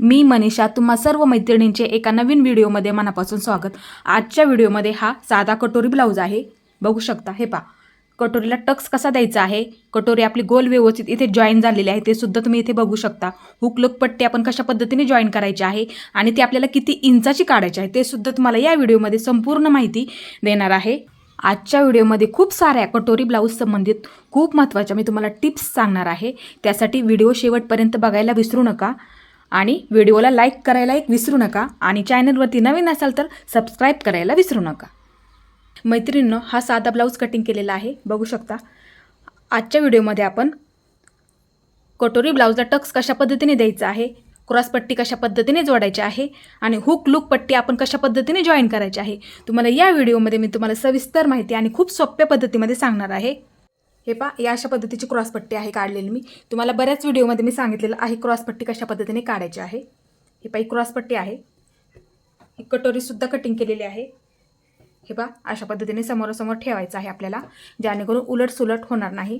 मी मनीषा तुम्हा सर्व मैत्रिणींचे एका नवीन व्हिडिओमध्ये मनापासून स्वागत. आजच्या व्हिडिओमध्ये हा साधा कटोरी ब्लाऊज आहे. बघू शकता हे पा कटोरीला टक्स कसा द्यायचा आहे? कटोरी आपली गोल व्यवस्थित इथे जॉईन झालेली आहे ते सुद्धा तुम्ही इथे बघू शकता. हुकलुक पट्टी आपण कशा पद्धतीने जॉईन करायची आहे आणि ती आपल्याला किती इंचाची काढायची आहे ते सुद्धा तुम्हाला या व्हिडिओमध्ये संपूर्ण माहिती देणार आहे. आजच्या व्हिडिओमध्ये खूप साऱ्या कटोरी ब्लाऊज संबंधित खूप महत्त्वाच्या मी तुम्हाला टिप्स सांगणार आहे. त्यासाठी व्हिडिओ शेवटपर्यंत बघायला विसरू नका. आणि व्हिडिओला लाईक करायला एक विसरू नका आणि चॅनलवरती नवीन असाल तर सबस्क्राईब करायला विसरू नका. मैत्रिणींनो हा साधा ब्लाऊज कटिंग केलेला आहे. बघू शकता. आजच्या व्हिडिओमध्ये आपण कटोरी ब्लाऊजला टक्स कशा पद्धतीने द्यायचा आहे क्रॉसपट्टी कशा पद्धतीने जोडायची आहे आणि हुक लुक पट्टी आपण कशा पद्धतीने जॉईन करायची आहे. तुम्हाला या व्हिडिओमध्ये मी तुम्हाला सविस्तर माहिती आणि खूप सोप्या पद्धतीमध्ये सांगणार आहे. हे पा या अशा पद्धतीची क्रॉसपट्टी आहे काढलेली मी. तुम्हाला बऱ्याच व्हिडिओमध्ये मी सांगितलेलं आहे क्रॉसपट्टी कशा पद्धतीने काढायची आहे. हे पा ही क्रॉसपट्टी आहे. ही कटोरीसुद्धा कटिंग केलेली आहे. हे पा अशा पद्धतीने समोरासमोर ठेवायचं आहे आपल्याला जेणेकरून उलट सुलट होणार नाही.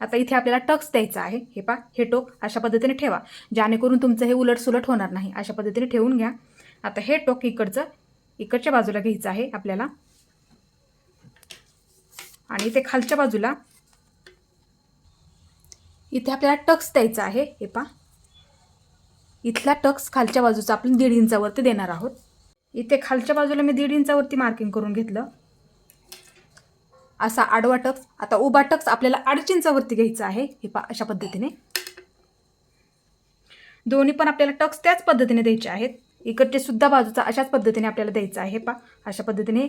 आता इथे आपल्याला टक्स द्यायचा आहे. हे पा हे टोक अशा पद्धतीने ठेवा जेणेकरून तुमचं हे उलट सुलट होणार नाही. अशा पद्धतीने ठेवून घ्या. आता हे टोक इकडचं इकडच्या बाजूला घ्यायचं आहे आपल्याला. आणि इथे खालच्या बाजूला इथे आपल्याला टक्स द्यायचा आहे. हे पा इथला टक्स खालच्या बाजूचा आपण दीड इंचावरती देणार आहोत. इथे खालच्या बाजूला मी दीड इंचावरती मार्किंग करून घेतलं. असा आडवा टक्स आता उभा टक्स आपल्याला अडीच इंचावरती घ्यायचा आहे. हे पा अशा पद्धतीने. दोन्ही पण आपल्याला टक्स त्याच पद्धतीने द्यायचे आहेत. इकडचे सुद्धा बाजूचा अशाच पद्धतीने आपल्याला द्यायचा आहे. पा अशा पद्धतीने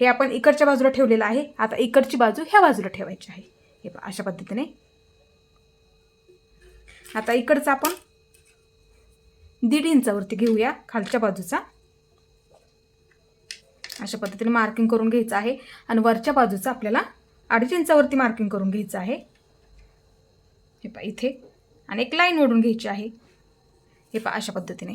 हे आपण इकडच्या बाजूला ठेवलेलं आहे. आता इकडची बाजू ह्या बाजूला ठेवायची आहे. हे पा अशा पद्धतीने. आता इकडचं आपण दीड इंचावरती घेऊया खालच्या बाजूचा. अशा पद्धतीने मार्किंग करून घ्यायचं आहे. आणि वरच्या बाजूचा आपल्याला अडीच इंचावरती मार्किंग करून घ्यायचं आहे. हे पा इथे. आणि एक लाईन ओढून घ्यायची आहे. हे पा अशा पद्धतीने.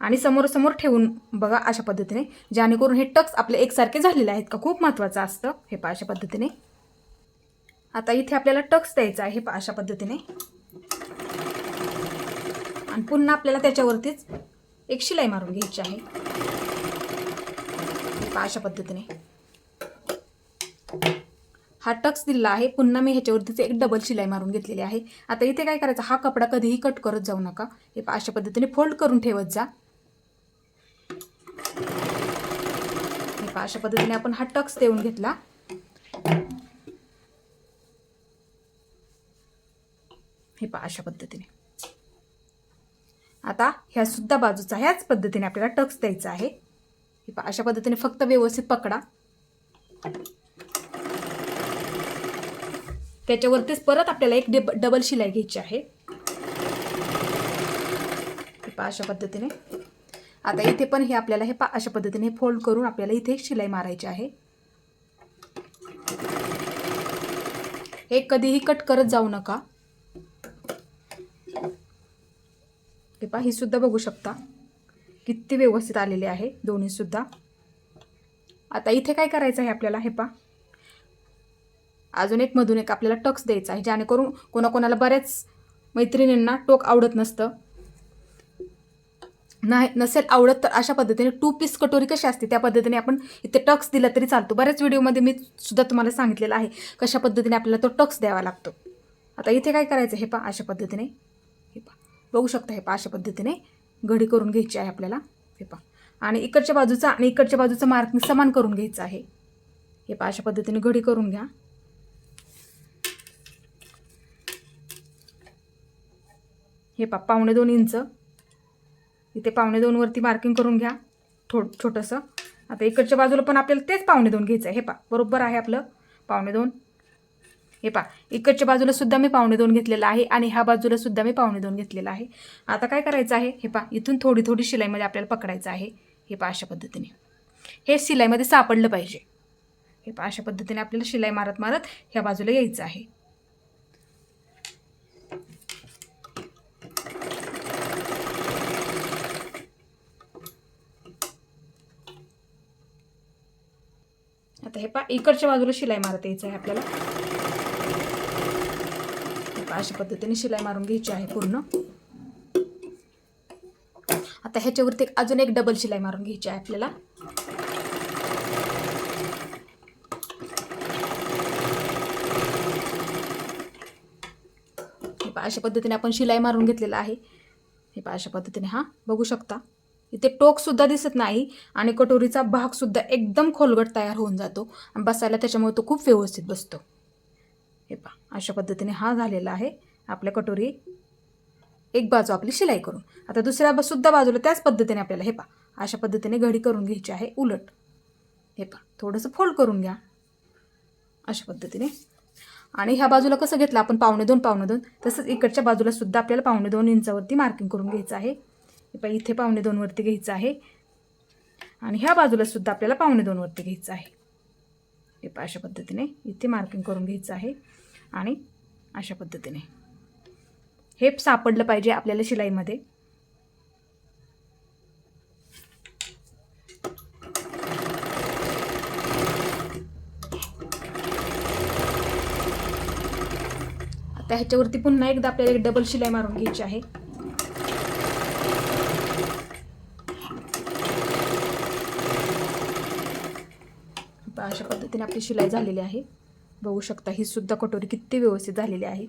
आणि समोरासमोर ठेवून बघा अशा पद्धतीने. जेणेकरून हे टक्स आपले एकसारखे झालेले आहेत का? खूप महत्त्वाचं असतं. हे पा अशा पद्धतीने. आता इथे आपल्याला टक्स द्यायचा आहे. हे पा अशा पद्धतीने. आणि पुन्हा आपल्याला त्याच्यावरतीच एक शिलाई मारून घ्यायची आहे. अशा पद्धतीने. हा टक्स दिलेला आहे. पुन्हा मी ह्याच्यावरतीच एक डबल शिलाई मारून घेतलेली आहे. आता इथे काय करायचं? हा कपडा कधीही कट करत जाऊ नका. हे अशा पद्धतीने फोल्ड करून ठेवत जा. हे अशा पद्धतीने आपण हा टक्स देऊन घेतला. हे पा अशा पद्धतीने. आता ह्या सुद्धा बाजूचा ह्याच पद्धतीने आपल्याला टक्स द्यायचा आहे. हे अशा पद्धतीने फक्त व्यवस्थित पकडा. त्याच्यावरतीच परत आपल्याला एक डब डबल शिलाई घ्यायची आहे. अशा पद्धतीने. आता इथे पण हे आपल्याला हे पा अशा पद्धतीने फोल्ड करून आपल्याला इथे एक शिलाई मारायची आहे. हे कधीही कट करत जाऊ नका. हे पहा ही सुद्धा बघू शकता. किती व्यवस्थित आलेले आहे दोन्ही सुद्धा. आता इथे काय करायचं आहे आपल्याला? हे पहा. अजून एक मधून एक आपल्याला टक्स द्यायचा आहे जेणेकरून कोणाकोणाला बऱ्याच मैत्रिणींना टोक आवडत नसतं. नाही नसेल आवडत तर अशा पद्धतीने टू पीस कटोरी कशी असते त्या पद्धतीने आपण इथे टक्स दिला तरी चालतो. बऱ्याच व्हिडिओमध्ये मी सुद्धा तुम्हाला सांगितलेलं आहे कशा पद्धतीने आपल्याला तो टक्स द्यावा लागतो. आता इथे काय करायचं हे पा अशा पद्धतीने. बघू शकता हे पा अशा पद्धतीने घडी करून घ्यायची आहे आपल्याला. हे पा आणि इकडच्या बाजूचा आणि इकडच्या बाजूचं मार्किंग समान करून घ्यायचं आहे. हे पा अशा पद्धतीने घडी करून घ्या. हे पा पावणे दोन इंच. इथे पावणे दोनवरती मार्किंग करून घ्या. थो छोटंसं. आता इकडच्या बाजूला पण आपल्याला तेच पावणे दोन घ्यायचं आहे. हे पा बरोबर आहे आपलं. पावणे दोन. हे पा इकडच्या बाजूला सुद्धा मी पावणे दोन घेतलेलं आहे आणि ह्या बाजूला सुद्धा मी पावणे दोन घेतलेलं आहे. आता काय करायचं आहे? हे पा इथून थोडी थोडी शिलाईमध्ये आपल्याला पकडायचं आहे. हे पा अशा पद्धतीने. हे शिलाईमध्ये सापडलं पाहिजे. हे पा अशा पद्धतीने आपल्याला शिलाई मारत मारत ह्या बाजूला यायचं आहे. आता हे पा इकडच्या बाजूला शिलाई मारत यायचं आहे आपल्याला. अशा पद्धतीने शिलाई मारून घ्यायची आहे पूर्ण. आता ह्याच्यावरती एक- अजून एक डबल शिलाई मारून घ्यायची आहे आपल्याला. हे अशा पद्धतीने आपण शिलाई मारून घेतलेला आहे. हे पहा अशा पद्धतीने हा बघू शकता. इथे टोकसुद्धा दिसत नाही आणि कटोरीचा भागसुद्धा एकदम खोलगट तयार होऊन जातो आणि बसायला त्याच्यामुळे तो खूप व्यवस्थित बसतो. हे पहा अशा पद्धतीने हा झालेला आहे. आपल्या कटोरी एक बाजू आपली शिलाई करून. आता दुसऱ्या बा- सुद्धा बाजूला त्याच पद्धतीने आपल्याला हे पहा अशा पद्धतीने घडी करून घ्यायची आहे उलट. हे पहा थोडंसं फोल्ड करून घ्या. अशा पद्धतीने. आणि ह्या बाजूला कसं घेतलं आपण पावणे दोन पावणे दोन. तसंच इकडच्या बाजूला सुद्धा आपल्याला पावणे दोन इंचावरती मार्किंग करून घ्यायचं आहे. हे पहा इथे पावणे दोनवरती घ्यायचं आहे. आणि ह्या बाजूला सुद्धा आपल्याला पावणे दोनवरती घ्यायचं आहे. हे पहा अशा पद्धतीने इथे मार्किंग करून घ्यायचं आहे. आणि अशा पद्धतीने. हे सापडलं पाहिजे आपल्याला शिलाईमध्ये. आता ह्याच्यावरती पुन्हा एकदा आपल्याला एक डबल शिलाई मारून घ्यायची आहे. अशा पद्धतीने आपली शिलाई झालेली आहे. बघू शकता. ही सुद्धा कटोरी किती व्यवस्थित झालेली आहे.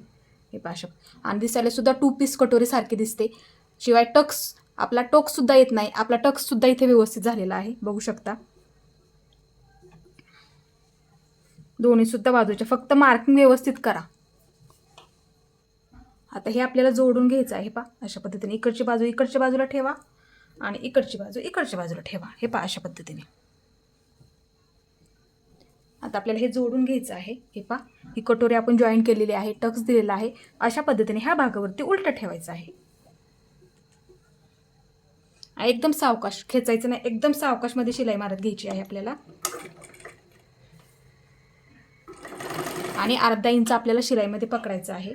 हे पहा अशा. आणि दिसायला सुद्धा टू पीस कटोरी सारखी दिसते. शिवाय टक्स आपला टोकसुद्धा येत नाही. आपला टक्ससुद्धा इथे व्यवस्थित झालेला आहे. बघू शकता. दोन्ही सुद्धा बाजूच्या. फक्त मार्किंग व्यवस्थित करा. आता हे आपल्याला जोडून घ्यायचं आहे. पा अशा पद्धतीने. इकडची बाजू इकडच्या बाजूला ठेवा. आणि इकडची बाजू इकडच्या बाजूला ठेवा. हे पा अशा पद्धतीने. आता आपल्याला हे जोडून घ्यायचं आहे. हे पा ही कटोरी आपण जॉईन केलेली आहे टक्स दिलेला आहे. अशा पद्धतीने ह्या भागावरती उलटं ठेवायचं आहे. एकदम सावकाश. खेचायचं नाही एकदम सावकाशमध्ये शिलाई मारत घ्यायची आहे आपल्याला. आणि अर्धा इंच आपल्याला शिलाईमध्ये पकडायचं आहे.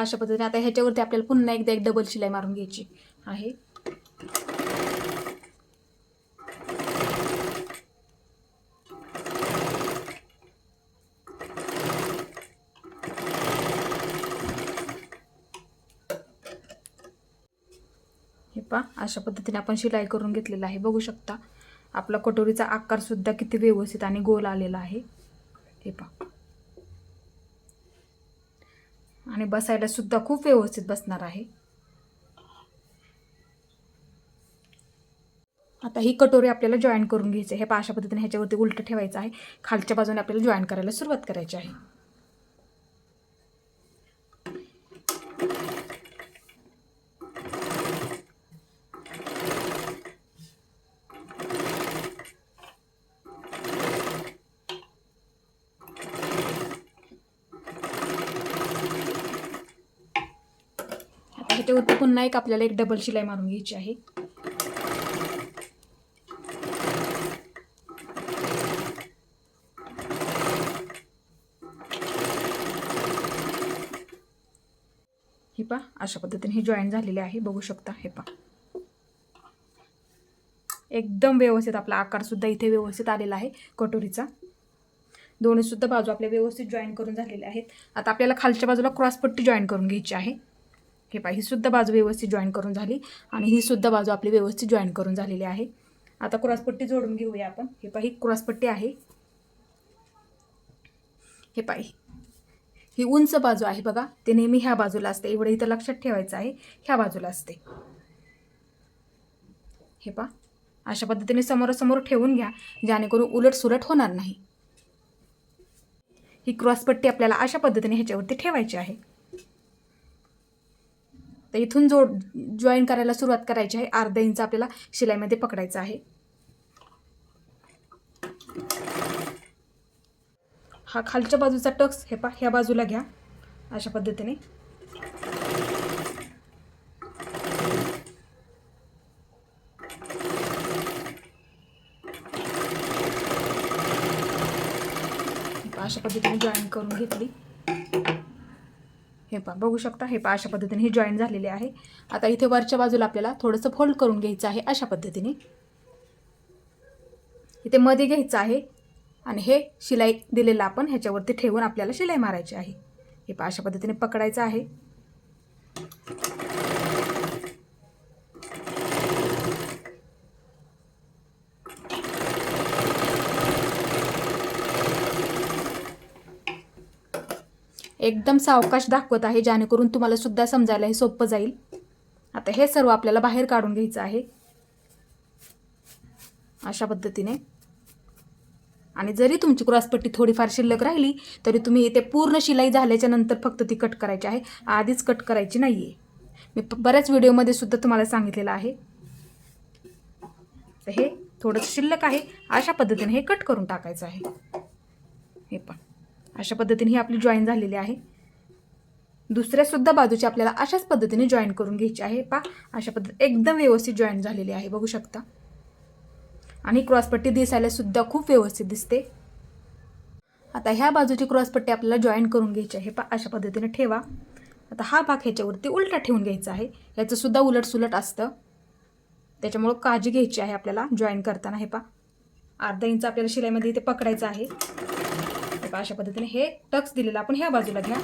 अशा पद्धतीने. आता ह्याच्यावरती आपल्याला पुन्हा एकदा एक डबल शिलाई मारून घ्यायची आहे. हे पहा अशा पद्धतीने आपण शिलाई करून घेतलेला आहे. बघू शकता आपला कटोरीचा आकार सुद्धा किती व्यवस्थित आणि गोल आलेला आहे. हे पा आणि बसायला सुद्धा खूप व्यवस्थित बसणार आहे. आता ही कटोरी आपल्याला जॉईन करून घ्यायची आहे. हे अशा पद्धतीने ह्याच्यावरती उलटं ठेवायचं आहे. खालच्या बाजूने आपल्याला जॉईन करायला सुरुवात करायची आहे आता ह्याच्यावरती पुन्हा एक आपल्याला एक डबल शिलाई मारून घ्यायची आहे. ही पा अशा पद्धतीने हे जॉईन झालेली आहे. बघू शकता हे पा एकदम व्यवस्थित आपला आकार सुद्धा इथे व्यवस्थित आलेला आहे कटोरीचा. दोन्ही सुद्धा बाजू आपल्या व्यवस्थित जॉईन करून झालेल्या आहेत. आता आपल्याला खालच्या बाजूला क्रॉसपट्टी जॉईन करून घ्यायची आहे. हे पहा ही सुद्धा बाजू व्यवस्थित जॉईन करून झाली आणि हीसुद्धा बाजू आपली व्यवस्थित जॉईन करून झालेली आहे. आता क्रॉसपट्टी जोडून घेऊया आपण. हे पहा ही क्रॉसपट्टी आहे. हे पाही ही उंच बाजू आहे बघा. ते नेहमी ह्या बाजूला असते. एवढं इथं लक्षात ठेवायचं आहे. ह्या बाजूला असते. हे पा अशा पद्धतीने समोरासमोर ठेवून घ्या जेणेकरून उलट सुलट होणार नाही. ही क्रॉसपट्टी आपल्याला अशा पद्धतीने ह्याच्यावरती ठेवायची आहे. तर इथून जोड जॉईन करायला सुरुवात करायची आहे अर्धा इंच आपल्याला शिलाईमध्ये पकडायचं आहे. हा खालच्या बाजूचा टक्स हे पा ह्या बाजूला घ्या अशा पद्धतीने. अशा पद्धतीने जॉईन करून घेतली. हे पहा बघू शकता हे पहा अशा पद्धतीने हे जॉईन झालेली आहे. आता इथे वरच्या बाजूला आपल्याला थोडंसं फोल्ड करून घ्यायचं आहे अशा पद्धतीने. इथे मध्ये घ्यायचं आहे आणि हे शिलाई दिलेलं आपण ह्याच्यावरती ठेवून आपल्याला शिलाई मारायची आहे. हे पहा अशा पद्धतीने पकडायचं आहे. एकदम सावकाश दाखवत आहे जेणेकरून तुम्हाला सुद्धा समजायला हे सोपं जाईल. आता हे सर्व आपल्याला बाहेर काढून घ्यायचं आहे. अशा पद्धतीने. आणि जरी तुमची क्रॉसपट्टी थोडीफार शिल्लक राहिली तरी तुम्ही इथे पूर्ण शिलाई झाल्याच्यानंतर फक्त ती कट करायची आहे. आधीच कट करायची नाही आहे मी बऱ्याच व्हिडिओमध्ये सुद्धा तुम्हाला सांगितलेलं आहे. तर हे थोडंसं शिल्लक आहे. अशा पद्धतीने हे कट करून टाकायचं आहे. हे पण. अशा पद्धतीने ही आपली जॉईन झालेली आहे. दुसऱ्यासुद्धा बाजूची आपल्याला अशाच पद्धतीने जॉईन करून घ्यायची आहे. पा अशा पद्धती एकदम व्यवस्थित जॉईन झालेली आहे. बघू शकता. आणि क्रॉसपट्टी दिसायला सुद्धा खूप व्यवस्थित दिसते. आता ह्या बाजूची क्रॉसपट्टी आपल्याला जॉईन करून घ्यायची आहे. पा अशा पद्धतीने ठेवा. आता हा भाग ह्याच्यावरती उलटा ठेवून घ्यायचा आहे. ह्याचंसुद्धा उलटसुलट उलट सुलट असतं. त्याच्यामुळं काळजी घ्यायची आहे आपल्याला जॉईन करताना. हे पा अर्धा इंच आपल्याला शिलाईमध्ये इथे पकडायचं आहे. पहा अशा पद्धतीने हे टक्स दिलेलं आपण ह्या बाजूला घ्या.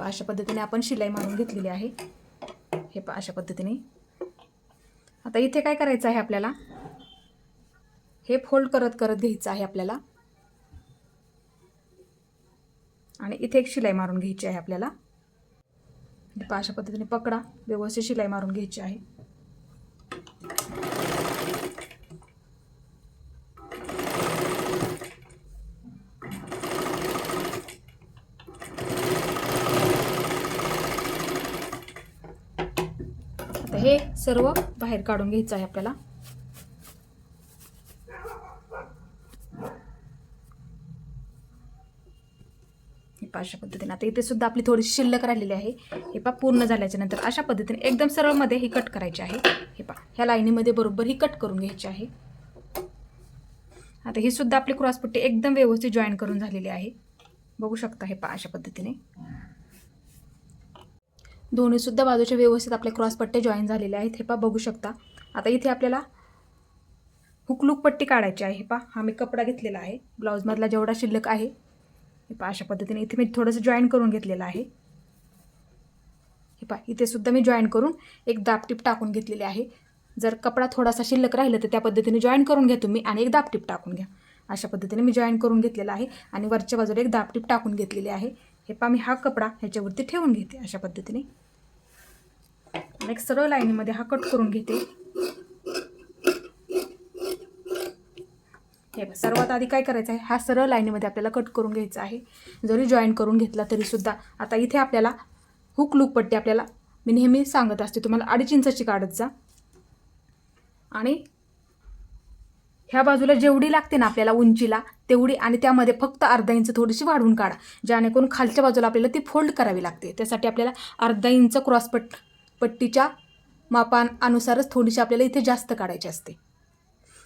अशा पद्धतीने आपण शिलाई मारून घेतलेली आहे. हे पहा अशा पद्धतीने. आता इथे काय करायचं आहे आपल्याला? हे फोल्ड करत करत घ्यायचं आहे आपल्याला. आणि इथे एक शिलाई मारून घ्यायची आहे आपल्याला. हे अशा पद्धतीने पकडा. व्यवस्थित शिलाई मारून घ्यायची आहे आता हे सर्व बाहेर काढून घ्यायचं आहे आपल्याला. हे अशा पद्धतीने. आता इथे सुद्धा आपली थोडीशी शिल्लक राहिलेली आहे. हे पहा पूर्ण झाल्याच्यानंतर अशा पद्धतीने एकदम सरळमध्ये ही कट करायची आहे. हे पहा ह्या लाईनीमध्ये बरोबर ही कट करून घ्यायची आहे. आता ही सुद्धा आपली क्रॉसपट्टी एकदम व्यवस्थित जॉईन करून झालेली आहे. बघू शकता हे पहा अशा पद्धतीने. दोन्हीसुद्धा बाजूच्या व्यवस्थित क्रॉस पट्टे जॉईन झालेले आहेत. हे पहा बघू शकता. आता इथे आपल्याला हुकलूक पट्टी काढायची आहे. हे पहा हा मी कपडा घेतलेला आहे. ब्लाऊजमधला जेवढा शिल्लक आहे हे पहा अशा पद्धतीने इथे मी थोडंसं जॉईन करून घेतलेलं आहे. हे पहा इथे सुद्धा मी जॉईन करून एक दापटीप टाकून घेतलेली आहे. जर कपडा थोडासा शिल्लक राहिला तर त्या पद्धतीने जॉईन करून घ्या तुम्ही आणि एक दापटीप टाकून घ्या. अशा पद्धतीने मी जॉईन करून घेतलेला आहे आणि वरच्या बाजूला एक दापटीप टाकून घेतलेली आहे. हे पहा मी हा कपडा ह्याच्यावरती ठेवून घेते अशा पद्धतीने. एक सरळ लाईनीमध्ये हा कट करून घेते. हे बघ, सर्वात आधी काय करायचं आहे हा सरळ लाईनीमध्ये आपल्याला कट करून घ्यायचा आहे. जरी जॉईन करून घेतला तरीसुद्धा आता इथे आपल्याला हुक लूक पट्टी आपल्याला मी नेहमी सांगत असते तुम्हाला अडीच इंचाची काढत जा. आणि ह्या बाजूला जेवढी लागते ना आपल्याला उंचीला तेवढी आणि त्यामध्ये फक्त अर्धा इंच थोडीशी वाढवून काढा. जेणेकरून खालच्या बाजूला आपल्याला ती फोल्ड करावी लागते. त्यासाठी आपल्याला अर्धा इंच क्रॉसपट पट्टीच्या मापानुसारच थोडीशी आपल्याला इथे जास्त काढायची असते.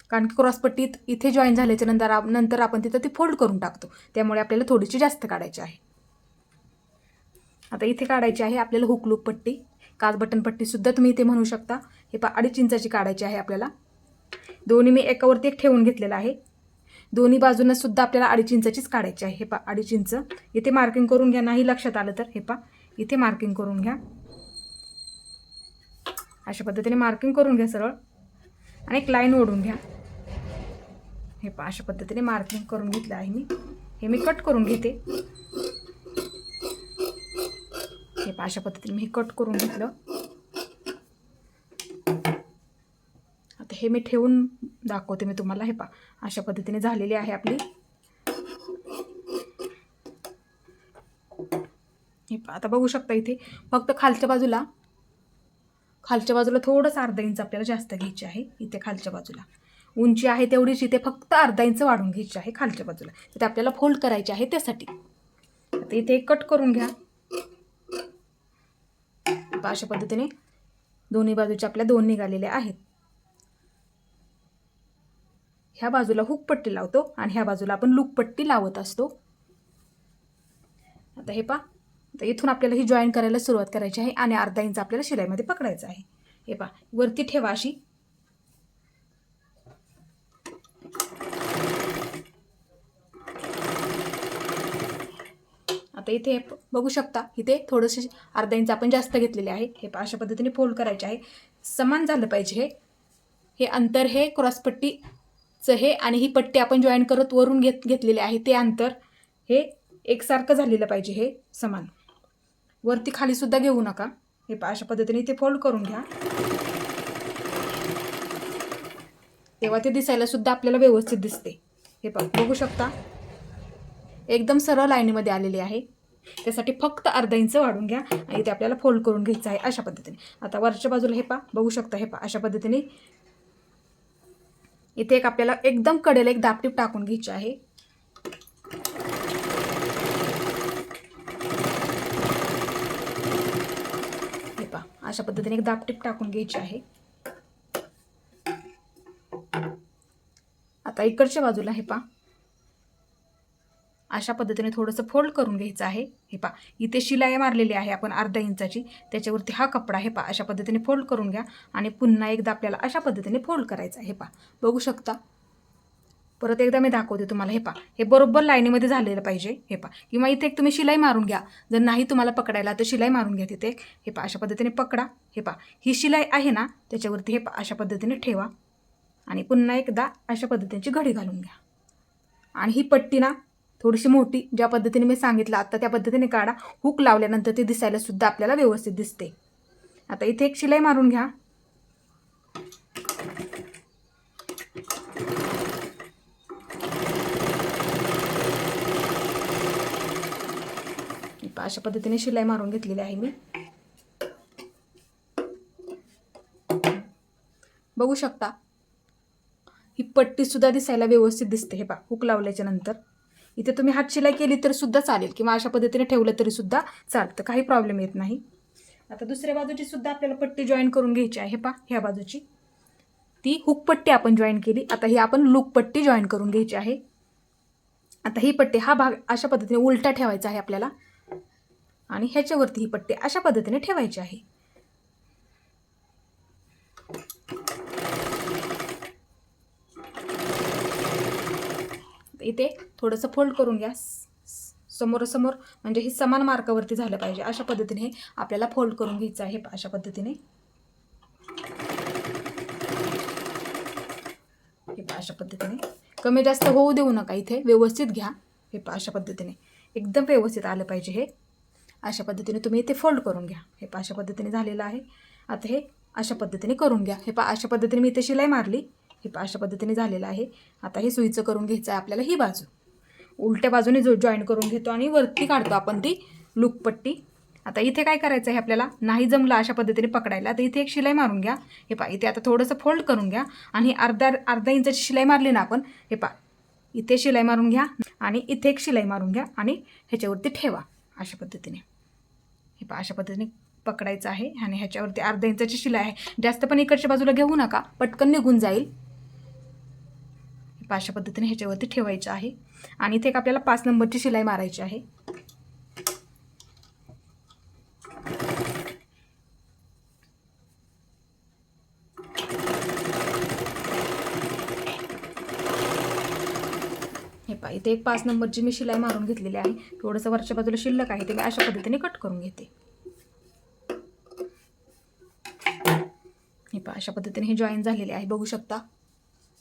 कारण की क्रॉसपट्टीत इथे जॉईन झाल्याच्यानंतर आप- नंतर आपण तिथं ती फोल्ड करून टाकतो. त्यामुळे आपल्याला थोडीशी जास्त काढायची आहे. आता इथे काढायची आहे आपल्याला हुकलूक पट्टी. काच बटन पट्टीसुद्धा तुम्ही इथे म्हणू शकता. हे पा अडीच इंचाची काढायची आहे आपल्याला. दोन्ही मी एकावरती एक ठेवून घेतलेला आहे. दोन्ही बाजूंना सुद्धा आपल्याला अडीच इंचाचीच काढायची आहे. हे पा अडीच इंच. इथे मार्किंग करून घ्या नाही लक्षात आलं तर. हे पा इथे मार्किंग करून घ्या. अशा पद्धतीने मार्किंग करून घ्या सरळ. आणि एक लाईन ओढून घ्या. हे पा अशा पद्धतीने मार्किंग करून घेतलं आहे मी. हे मी कट करून घेते. हे पा अशा पद्धतीने मी हे कट करून घेतलं आता हे मी ठेवून दाखवते मी तुम्हाला. हे पहा अशा पद्धतीने झालेली आहे आपली. हे पहा आता बघू शकता इथे. फक्त खालच्या बाजूला खालच्या बाजूला थोडंसं अर्धा इंच आपल्याला जास्त घ्यायची आहे. इथे खालच्या बाजूला. उंची आहे तेवढीच इथे फक्त अर्धा इंच वाढून घ्यायची आहे खालच्या बाजूला. तिथे आपल्याला फोल्ड करायचे आहे त्यासाठी. आता इथे कट करून घ्या. अशा पद्धतीने दोन्ही बाजूच्या आपल्या दोन निघालेल्या आहेत. ह्या बाजूला हुक पट्टी लावतो आणि ह्या बाजूला आपण लूक पट्टी लावत असतो. आता हे पा आता इथून आपल्याला ही जॉईन करायला सुरुवात करायची आहे आणि अर्धा इंच आपल्याला शिलाईमध्ये पकडायचं आहे. हे पा वरती ठेवा अशी. आता इथे बघू शकता इथे थोडंसं अर्धा इंच आपण जास्त घेतलेले आहे. हे पा अशा पद्धतीने फोल्ड करायचे आहे. समान झालं पाहिजे हे. हे अंतर हे क्रॉसपट्टी चं हे आणि ही पट्टी आपण जॉईन करत वरून घेत घेतलेले आहे ते अंतर हे एकसारखं झालेलं पाहिजे हे समान. वरती खाली सुद्धा घेऊ नका. हे अशा पद्धतीने ते फोल्ड करून घ्या. तेव्हा ते दिसायला सुद्धा आपल्याला व्यवस्थित दिसते. हे पण बघू शकता. एकदम सरळ लाईनीमध्ये आलेली आहे. त्यासाठी फक्त अर्धा इंच वाढून घ्या आणि ते आपल्याला फोल्ड करून घ्यायचं आहे अशा पद्धतीने. आता वरच्या बाजूला हे पा बघू शकता हे पा अशा पद्धतीने इथे एक आपल्याला एकदम कडेला एक दापटीप टाकून घ्यायची आहे. हे पा अशा पद्धतीने एक दापटीप टाकून घ्यायची आहे. आता इकडच्या बाजूला हे पा अशा पद्धतीने थोडंसं फोल्ड करून घ्यायचं आहे. हे पा इथे शिलाई मारलेली आहे आपण अर्धा इंचाची. त्याच्यावरती हा कपडा हे पा अशा पद्धतीने फोल्ड करून घ्या आणि पुन्हा एकदा आपल्याला अशा पद्धतीने फोल्ड करायचा आहे. हे पा बघू शकता. परत एकदा मी दाखवते तुम्हाला. हे पा हे बरोबर लाईनीमध्ये झालेलं पाहिजे. हे पा किंवा इथे एक तुम्ही शिलाई मारून घ्या. जर नाही तुम्हाला पकडायला तर शिलाई मारून घ्या तिथे हे पा अशा पद्धतीने पकडा. हे पा ही शिलाई आहे ना त्याच्यावरती हे पा अशा पद्धतीने ठेवा. आणि पुन्हा एकदा अशा पद्धतीची घडी घालून घ्या. आणि ही पट्टी ना थोडीशी मोठी ज्या पद्धतीने मी सांगितलं आता त्या पद्धतीने काढा. हुक लावल्यानंतर ते दिसायला सुद्धा आपल्याला व्यवस्थित दिसते. आता इथे एक शिलाई मारून घ्या. अशा पद्धतीने शिलाई मारून घेतलेली आहे मी. बघू शकता. ही पट्टी सुद्धा दिसायला व्यवस्थित दिसते हे पा हुक लावल्याच्या नंतर. इथे तुम्ही हात शिलाई केली तरी सुद्धा चालेल किंवा अशा पद्धतीने ठेवलं तरी सुद्धा चालतं. काही प्रॉब्लेम येत नाही. आता दुसऱ्या बाजूची सुद्धा आपल्याला पट्टी जॉईन करून घ्यायची आहे. पा ह्या बाजूची. ती हुक पट्टी आपण जॉईन केली. आता ही आपण लूक पट्टी जॉईन करून घ्यायची आहे. आता ही पट्टी हा भाग अशा पद्धतीने उलटा ठेवायचा आहे आपल्याला. आणि ह्याच्यावरती ही पट्टी अशा पद्धतीने ठेवायची आहे. इथे थोडंसं फोल्ड करून घ्या. समोरासमोर म्हणजे हे समान मार्कावरती झालं पाहिजे. अशा पद्धतीने हे आपल्याला फोल्ड करून घ्यायचं आहे. अशा पद्धतीने. हे अशा पद्धतीने. कमी जास्त होऊ देऊ नका इथे. व्यवस्थित घ्या. हे अशा पद्धतीने. एकदम व्यवस्थित आलं पाहिजे हे. अशा पद्धतीने तुम्ही इथे फोल्ड करून घ्या. हे अशा पद्धतीने झालेलं आहे. आता हे अशा पद्धतीने करून घ्या. हे अशा पद्धतीने मी इथे शिलाई मारली. हे अशा पद्धतीने झालेलं आहे. आता हे सुईचं करून घ्यायचं आहे आपल्याला ही बाजू. उलट्या बाजूने जो जॉईन करून घेतो आणि वरती काढतो आपण ती लूकपट्टी आता इथे काय करायचं आहे आपल्याला? नाही जमलं अशा पद्धतीने पकडायला तर इथे एक शिलाई मारून घ्या. हे पा इथे आता थोडंसं फोल्ड करून घ्या. आणि अर्धा अर्धा इंचाची शिलाई मारली ना आपण हे पा इथे शिलाई मारून घ्या आणि इथे एक शिलाई मारून घ्या आणि ह्याच्यावरती ठेवा अशा पद्धतीने. हे पा अशा पद्धतीने पकडायचं आहे आणि ह्याच्यावरती अर्धा इंचाची शिलाई आहे. जास्त पण इकडच्या बाजूला घेऊ नका पटकन निघून जाईल. अशा पद्धतीने ह्याच्यावरती ठेवायचं आहे. आणि इथे एक आपल्याला पाच नंबरची शिलाई मारायची आहे. हे पा इथे एक पाच नंबरची मी शिलाई मारून घेतलेली आहे. थोडंसं वरच्या बाजूला शिल्लक आहे ते मी अशा पद्धतीने कट करून घेते. हे पा अशा पद्धतीने हे जॉईन झालेले आहे बघू शकता.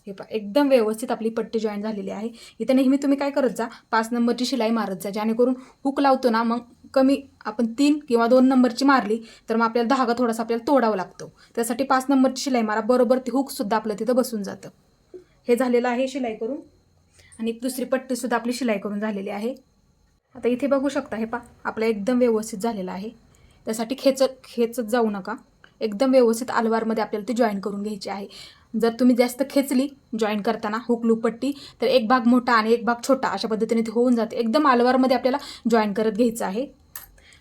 हे पहा एकदम व्यवस्थित आपली पट्टी जॉईन झालेली आहे. इथे नेहमी तुम्ही काय करत जा पाच नंबरची शिलाई मारत जा जेणेकरून हुक लावतो ना मग कमी आपण तीन किंवा दोन नंबरची मारली तर मग आपल्याला धागा थोडासा आपल्याला तोडावा लागतो. त्यासाठी पाच नंबरची शिलाई मारा बरोबर ती हुकसुद्धा आपलं तिथं बसून जातं. हे झालेलं आहे शिलाई करून. आणि दुसरी पट्टीसुद्धा आपली शिलाई करून झालेली आहे. आता इथे बघू शकता हे पा आपलं एकदम व्यवस्थित झालेलं आहे. त्यासाठी खेचत खेचत जाऊ नका. एकदम व्यवस्थित आलवारमध्ये आपल्याला ती जॉईन करून घ्यायची आहे. जर तुम्ही जास्त खेचली जॉईन करताना हुक लुकपट्टी तर एक भाग मोठा आणि एक भाग छोटा अशा पद्धतीने ती होऊन जाते. एकदम आलवारमध्ये आपल्याला जॉईन करत घ्यायचं आहे.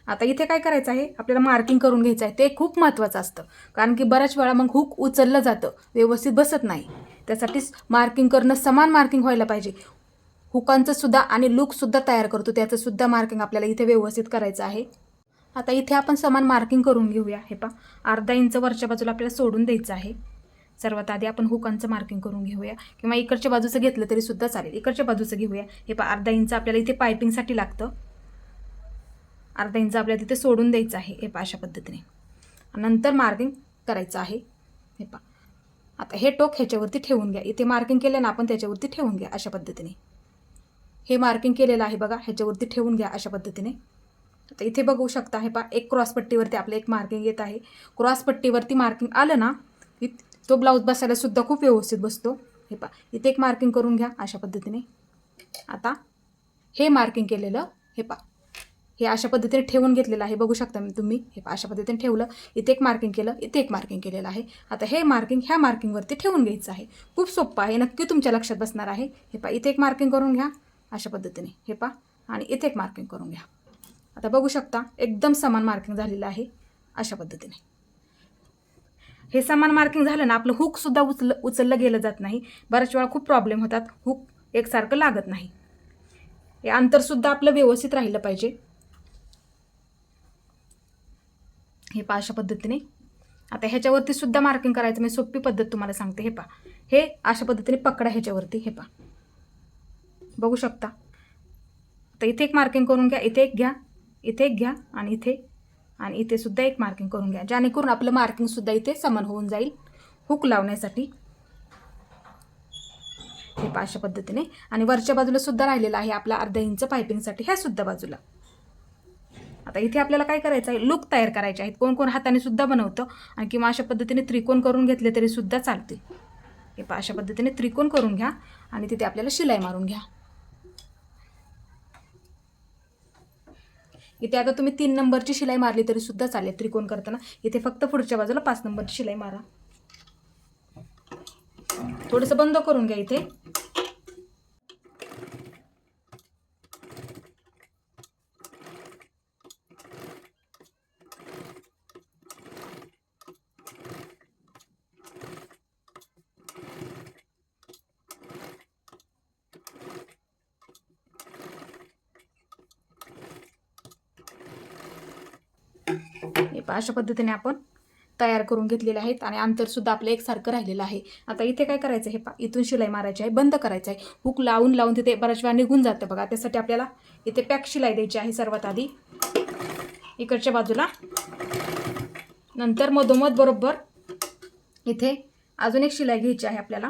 आता इथे काय करायचं आहे? आपल्याला मार्किंग करून घ्यायचं आहे. ते खूप महत्त्वाचं असतं. कारण की बऱ्याच वेळा मग हुक उचललं जातं. व्यवस्थित बसत नाही. त्यासाठीच मार्किंग करणं समान मार्किंग व्हायला पाहिजे. हुकांचं सुद्धा आणि लुकसुद्धा तयार करतो. त्याचंसुद्धा मार्किंग आपल्याला इथे व्यवस्थित करायचं आहे. आता इथे आपण समान मार्किंग करून घेऊया. हे पा अर्धा इंच वरच्या बाजूला आपल्याला सोडून द्यायचं आहे. सर्वात आधी आपण हुकांचं मार्किंग करून घेऊया. किंवा इकडच्या बाजूचं घेतलं तरी सुद्धा चालेल. इकडच्या बाजूचं घेऊया. हे पा अर्धा इंच आपल्याला इथे पायपिंगसाठी लागतं. अर्धा इंच आपल्याला तिथे सोडून द्यायचं आहे. हे पा अशा पद्धतीने. नंतर मार्किंग करायचं आहे. हे पा आता हे टोक ह्याच्यावरती ठेवून घ्या. इथे मार्किंग केलं ना आपण त्याच्यावरती ठेवून घ्या अशा पद्धतीने. हे मार्किंग केलेलं आहे बघा ह्याच्यावरती ठेवून घ्या अशा पद्धतीने. आता इथे बघू शकता हे पा एक क्रॉसपट्टीवरती आपलं एक मार्किंग येत आहे. क्रॉसपट्टीवरती मार्किंग आलं ना की तो ब्लाऊज बसायला सुद्धा खूप व्यवस्थित बसतो. हे पा इथे एक मार्किंग करून घ्या अशा पद्धतीने. आता हे मार्किंग केलेलं हे पा हे अशा पद्धतीने ठेवून घेतलेलं आहे. बघू शकता तुम्ही हे अशा पद्धतीने ठेवलं इथे एक मार्किंग केलं इथे एक मार्किंग केलेलं आहे. आता हे मार्किंग ह्या मार्किंगवरती ठेवून घ्यायचं आहे. खूप सोपं आहे नक्की तुमच्या लक्षात बसणार आहे. हे पा इथे एक मार्किंग करून घ्या अशा पद्धतीने. हे पा आणि इथे एक मार्किंग करून घ्या. आता बघू शकता एकदम समान मार्किंग झालेलं आहे अशा पद्धतीने. हे समान मार्किंग झालं ना आपलं हुकसुद्धा उचल उचललं गेलं जात नाही. बऱ्याच वेळा खूप प्रॉब्लेम होतात. हुक एकसारखं लागत नाही. हे अंतरसुद्धा आपलं व्यवस्थित राहिलं पाहिजे. हे पहा अशा पद्धतीने. आता ह्याच्यावरती सुद्धा मार्किंग करायचं मी सोपी पद्धत तुम्हाला सांगते. हे पहा. हे अशा पद्धतीने पकडा ह्याच्यावरती. हे पहा. बघू शकता. आता इथे एक मार्किंग करून घ्या इथे एक घ्या. इथे एक घ्या आणि इथे. आणि इथे सुद्धा एक मार्किंग करून घ्या. जेणेकरून आपलं मार्किंगसुद्धा इथे समान होऊन जाईल. हुक लावण्यासाठी. हे अशा पद्धतीने. आणि वरच्या बाजूला सुद्धा राहिलेलं आहे आपला अर्धा इंच पायपिंगसाठी ह्या सुद्धा बाजूला. आता इथे आपल्याला काय करायचं आहे? लूक तयार करायचे आहेत. कोण कोण हाताने सुद्धा बनवतं आणि किंवा अशा पद्धतीने त्रिकोण करून घेतले तरी सुद्धा चालते. हे पहा अशा पद्धतीने त्रिकोण करून घ्या आणि तिथे आपल्याला शिलाई मारून घ्या. इथे आता तुम्ही तीन नंबरची शिलाई मारली तरी सुद्धा चालेल त्रिकोण करताना. इथे फक्त पुढच्या बाजूला पाच नंबरची शिलाई मारा. थोडंसं बंद करून घ्या इथे. हे अशा पद्धतीने आपण तयार करून घेतलेले आहेत आणि अंतरसुद्धा आपलं एकसारखं राहिलेलं आहे. आता इथे काय करायचं आहे? पा इथून शिलाई मारायची आहे. बंद करायचं आहे. हुक लावून लावून तिथे बऱ्याच वेळा निघून जातं बघा. त्यासाठी आपल्याला इथे पॅक शिलाई द्यायची आहे सर्वात आधी. इकडच्या बाजूला. नंतर मधोमध बरोबर इथे अजून एक शिलाई घ्यायची आहे आपल्याला.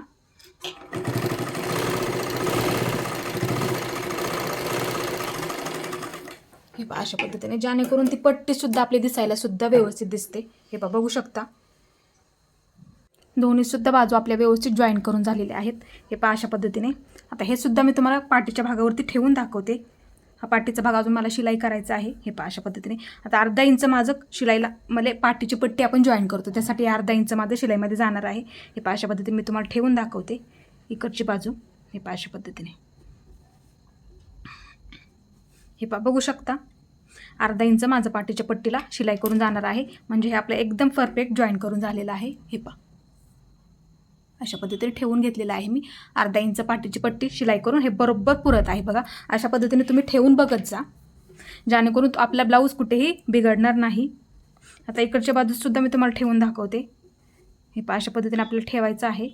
हे पहा अशा पद्धतीने. जेणेकरून ती पट्टी सुद्धा आपली दिसायला सुद्धा व्यवस्थित दिसते. हे पहा बघू शकता. दोन्ही सुद्धा बाजू आपल्या व्यवस्थित जॉईन करून झालेल्या आहेत. हे पहा अशा पद्धतीने. आता हे सुद्धा मी तुम्हाला पाठीच्या भागावरती ठेवून दाखवते. हा पाठीचा भाग अजून मला शिलाई करायचा आहे. हे पहा अशा पद्धतीने. आता अर्धा इंच माझं शिलाईला मला पाठीची पट्टी आपण जॉईन करतो. त्यासाठी अर्धा इंच माझं शिलाईमध्ये जाणार आहे. हे पहा अशा पद्धतीने मी तुम्हाला ठेवून दाखवते. इकडची बाजू. हे पहा अशा पद्धतीने. हे पा बघू शकता. अर्धा इंच माझं पाठीच्या पट्टीला शिलाई करून जाणार आहे. म्हणजे हे आपलं एकदम परफेक्ट जॉईन करून झालेलं आहे. हे पा. अशा पद्धतीने ठेवून घेतलेलं आहे मी. अर्धा इंच पाठीची पट्टी शिलाई करून हे बरोबर पुरत आहे बघा. अशा पद्धतीने तुम्ही ठेवून बघत जा. जेणेकरून तो आपला ब्लाऊज कुठेही बिघडणार नाही. आता इकडच्या बाजूसुद्धा मी तुम्हाला ठेवून दाखवते. हे पा अशा पद्धतीने आपल्याला ठेवायचं आहे.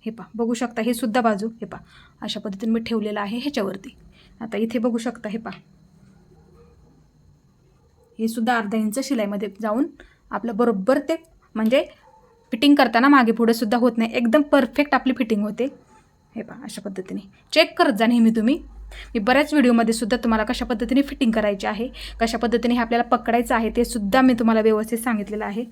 हे पा बघू शकता हे सुद्धा बाजू. हे पा अशा पद्धतीने मी ठेवलेलं आहे ह्याच्यावरती. आता इथे बघू शकता हे पहा. हे सुद्धा अर्धा इंच शिलाईमध्ये जाऊन आपलं बरोबर ते म्हणजे फिटिंग करताना मागे पुढे सुद्धा होत नाही. एकदम परफेक्ट आपली फिटिंग होते. हे पहा अशा पद्धतीने. चेक करत जा नेहमी तुम्ही. मी बऱ्याच व्हिडिओमध्ये सुद्धा तुम्हाला कशा पद्धतीने फिटिंग करायची आहे कशा पद्धतीने हे आपल्याला पकडायचं आहे ते सुद्धा मी तुम्हाला व्यवस्थित सांगितलेलं आहे.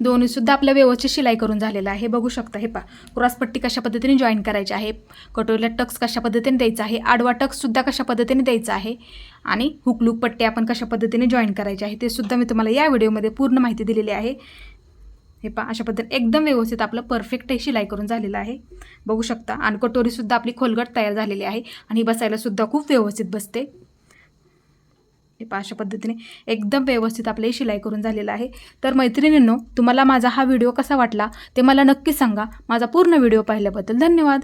दोन्हीसुद्धा आपलं व्यवस्थित शिलाई करून झालेलं आहे. बघू शकता हे पा क्रॉसपट्टी कशा पद्धतीने जॉईन करायची आहे? कटोरीला टक्स कशा पद्धतीने द्यायचा आहे? आडवा टक्ससुद्धा कशा पद्धतीने द्यायचा आहे? आणि हुकलूक पट्टी आपण कशा पद्धतीने जॉईन करायची आहे? ते सुद्धा मी तुम्हाला या व्हिडिओमध्ये पूर्ण माहिती दिलेली आहे. हे पहा अशा पद्धतीने एकदम व्यवस्थित आपलं परफेक्ट हे शिलाई करून झालेलं आहे. बघू शकता आणि कटोरीसुद्धा आपली खोलगट तयार झालेली आहे. आणि बसायलासुद्धा खूप व्यवस्थित बसते. हे पहा अशा पद्धतीने एकदम व्यवस्थित आपली शिलाई करून झालेलं आहे. तर मैत्रिणींनो तुम्हाला माझा हा व्हिडिओ कसा वाटला ते मला नक्की सांगा. माझा पूर्ण व्हिडिओ पाहिल्याबद्दल धन्यवाद.